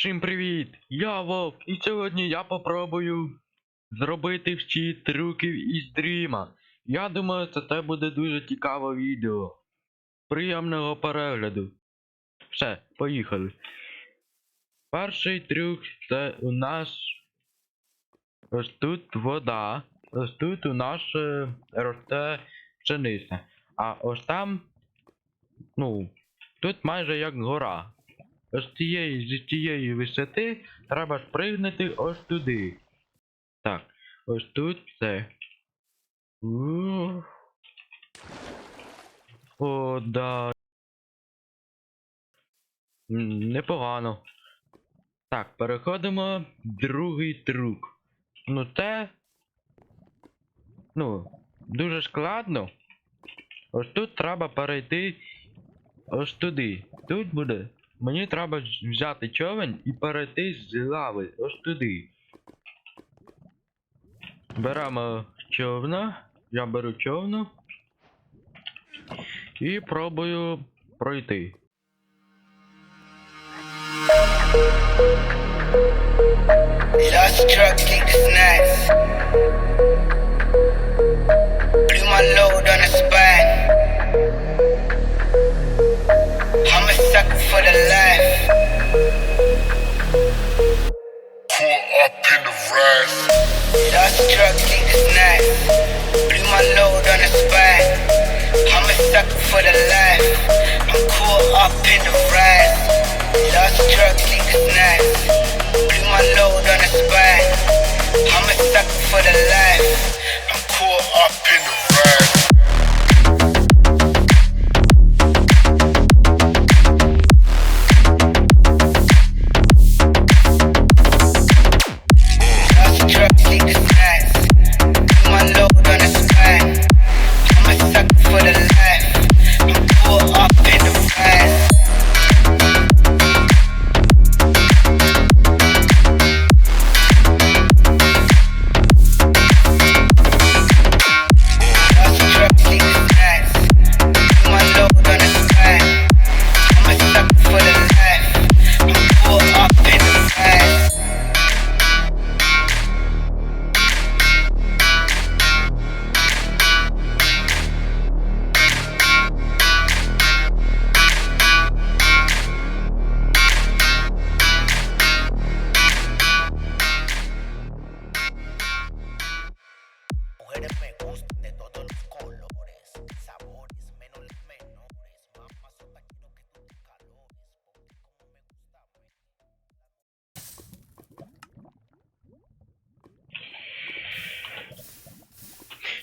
Всім привіт! Я Вовк, і сьогодні я попробую зробити всі трюків із дріма. Я думаю, це те буде дуже цікаве відео. Приємного перегляду. Все, поїхали. Перший трюк це у нас. Ось тут вода. Ось тут у нас е, росте пшениця. А ось там. Ну, тут майже як гора. З цієї, з цієї висоти треба спригнути ось туди. Так, ось тут все. О, да. Непогано. Так, переходимо другий трюк. Ну це. Ну, дуже складно. Ось тут треба перейти ось туди. Тут буде. Мені треба взяти човен і перейти з лави ось туди. Беремо човна. Я беру човну. І пробую пройти. Lost truck, kick the. Blew my load on the spot. For the life. Pull up in the rise. Lost truck, kick the snacks. Blew my load on the spot. I'm a sucker for the life. I'm cool up in the rise. Lost truck, kick the snacks. Blew my load on the spot. I'm a sucker for the life.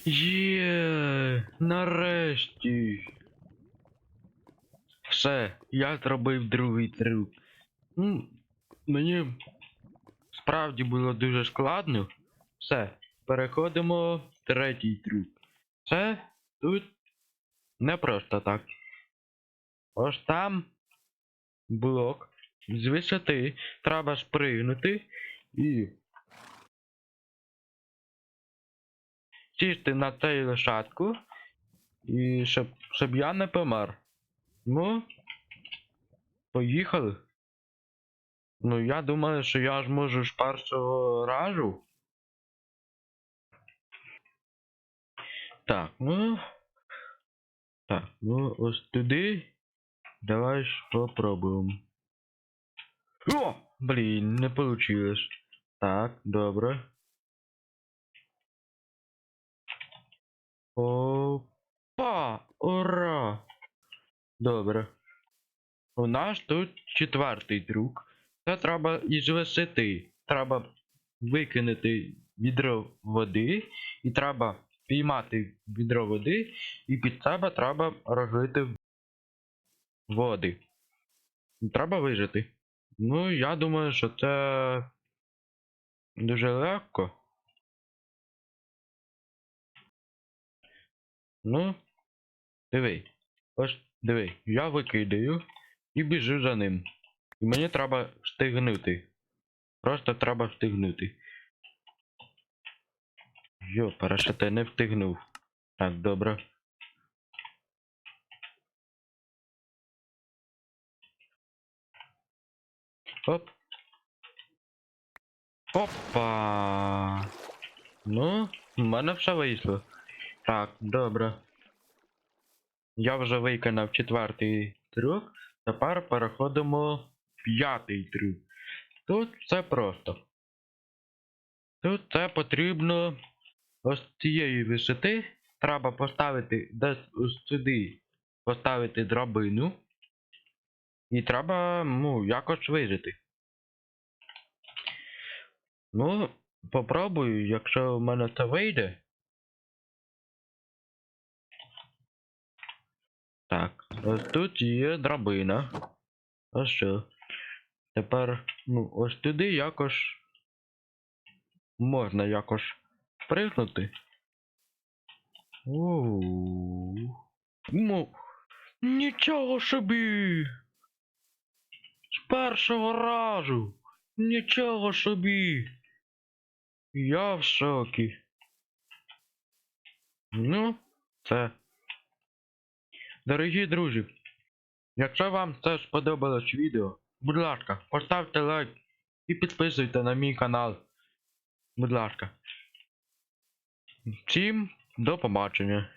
Є, нарешті. Все, я зробив другий трюк. Ну, мені справді було дуже складно. Все, переходимо в третій трюк. Це тут не просто так. Ось там блок з висоти треба спригнути і сісти на цей лошадку і щоб, щоб я не помер. Ну, поїхали. Ну, я думаю, що я ж можу з першого разу. Так, ну. Так, ну ось туди. Давай ж попробуємо. О! Блін, не получилось. Так, добре. Опа! Ура! Добре. У нас тут четвертий трюк. Це треба із висоти. Треба викинути відро води, і треба піймати відро води, і під себе треба розлити води. Треба вижити. Ну, я думаю, що це дуже легко. Ну, диви. Ось диви, я викидаю і біжу за ним. І мені треба встигнути. Просто треба встигнути. Йо, парашути не встигнув. Так, добре. Оп. Опа. Ну, в мене все вийшло. Так, добре. Я вже виконав четвертий трюк. Тепер переходимо в п'ятий трюк. Тут все просто. Тут це потрібно ось цієї висоти. Треба поставити десь ось сюди поставити драбину. І треба, ну, якось вижити. Ну, попробую, якщо в мене це вийде. Так, ось тут є драбина. Ось що. Тепер, ну, ось туди якось. Можна якось пригнути. Оу. Ну, нічого собі. З першого разу. Нічого собі. Я в шокі. Ну, це. Дорогі друзі, якщо вам це сподобалось відео, будь ласка, поставте лайк і підписуйте на мій канал. Будь ласка. Всім до побачення.